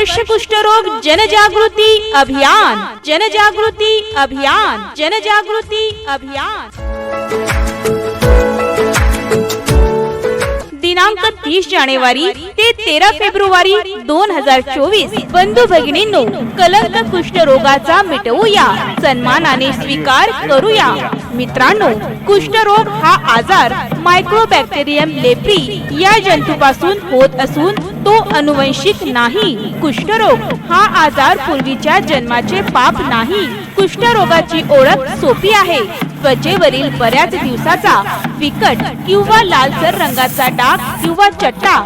स्पर्श कुष्ठरोग जनजागृती अभियान। जनजागृती अभियान। जनजागृती अभियान। दिनांक तीस जानेवारी ते तेरा फेब्रुवारी दोन हजार चोवीस। बंधू भगिनींनो कलंक कुष्ठरोगाचा मिटवूया। सन्मानाने स्वीकार करूया। मित्रांनो कुष्ठरोग हा आजार मायक्रोबॅक्टेरियम लेप्री या जंतूपासून होत असून तो अनुवंशिक नाही. कुष्ठरोग हा आजार पूर्वीच्या जन्माचे पाप नाही. कुष्ठरोगाची ओळख सोपी आहे. त्वचेवरील बऱ्याच दिवसाचा फिकट किंवा लालसर रंगाचा डाग किंवा चट्टा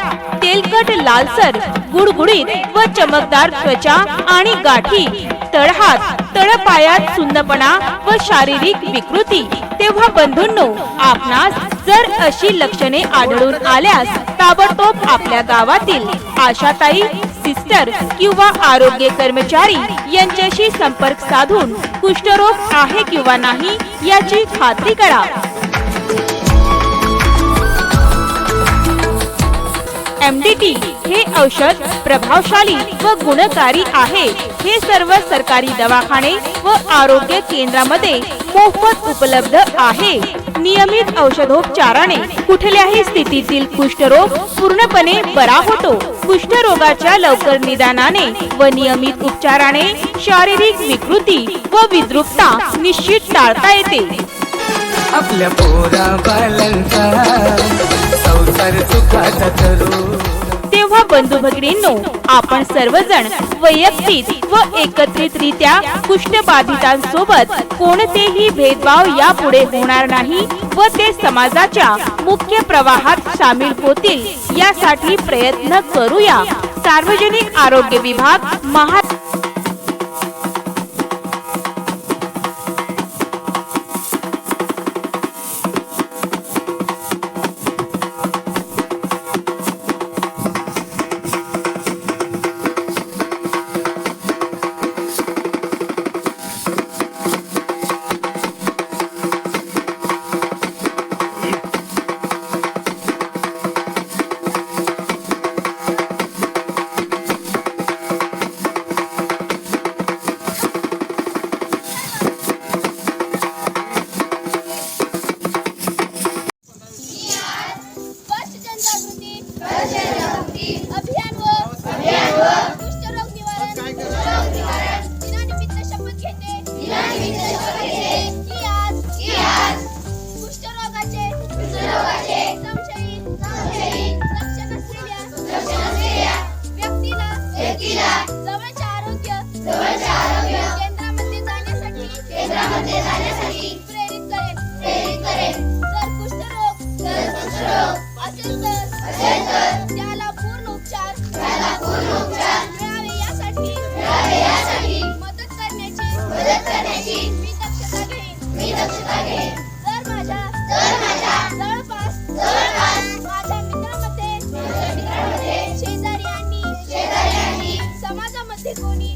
तेलकट लालसर गुडगुडीत व चमकदार त्वचा आणि गाठी तळहात तळपायात सुन्नपणा व शारीरिक विकृती. तेव्हा बंधूंनो आपणास जर अशी लक्षणे आढळून आल्यास ताबडतोब आपल्या गावातील आशाताई सिस्टर किंवा आरोग्य कर्मचारी यांच्याशी संपर्क साधून कुष्ठरोग आहे किंवा नाही याची खात्री करा. एमडीटी हे औषध प्रभावशाली व गुणकारी आहे. हे सर्व सरकारी दवाखाने व आरोग्य केंद्रामध्ये मोफत उपलब्ध आहे. नियमित औषधोपचाराने कुठल्याही स्थितीतील कुष्ठरोग पूर्णपणे बरा होतो. कुष्ठरोगाच्या लवकर निदानाने व नियमित उपचाराने शारीरिक विकृती व विद्रुपता निश्चित टाळता येते. आपल्या पोरा संसार सुखाचा करू. तेव्हा बंधू भगिनींनो आपण सर्वजण वैयक्तिक व एकत्रितरित्या कुष्ठबाधितांसोबत कोणतेही भेदभाव यापुढे होणार नाही व ते समाजाच्या मुख्य प्रवाहात सामील होतील यासाठी प्रयत्न करूया. सार्वजनिक आरोग्य विभाग महा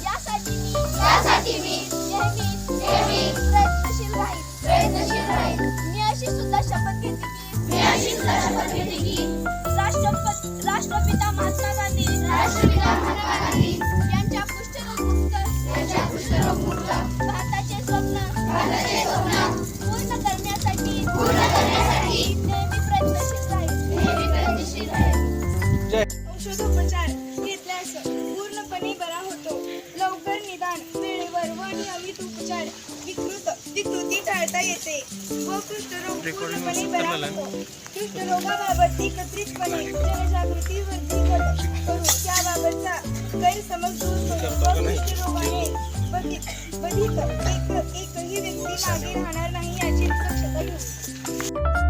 यासाठी मी नेहमीच प्रयत्नशील राहील मी अशी सुद्धा शपथ घेते की राष्ट्रपती राष्ट्रपिता औषधोपचार घेतल्यास पूर्णपणे बरा होतो. लवकर निदान वेळेवर व नियमित उपचार विकृत विकृती टाळता येते. व कुष्ठरोग पूर्णपणे बरा होतो. कुष्ठरोगाबाबत एकत्रितपणे जनजागृती वृद्धिंगत करून त्याबाबतचा गैरसमज दूर करून व कुष्ठरोगाने बाधित बाधित एक एकही व्यक्ती मागे राहणार नाही याची दक्षता घेऊ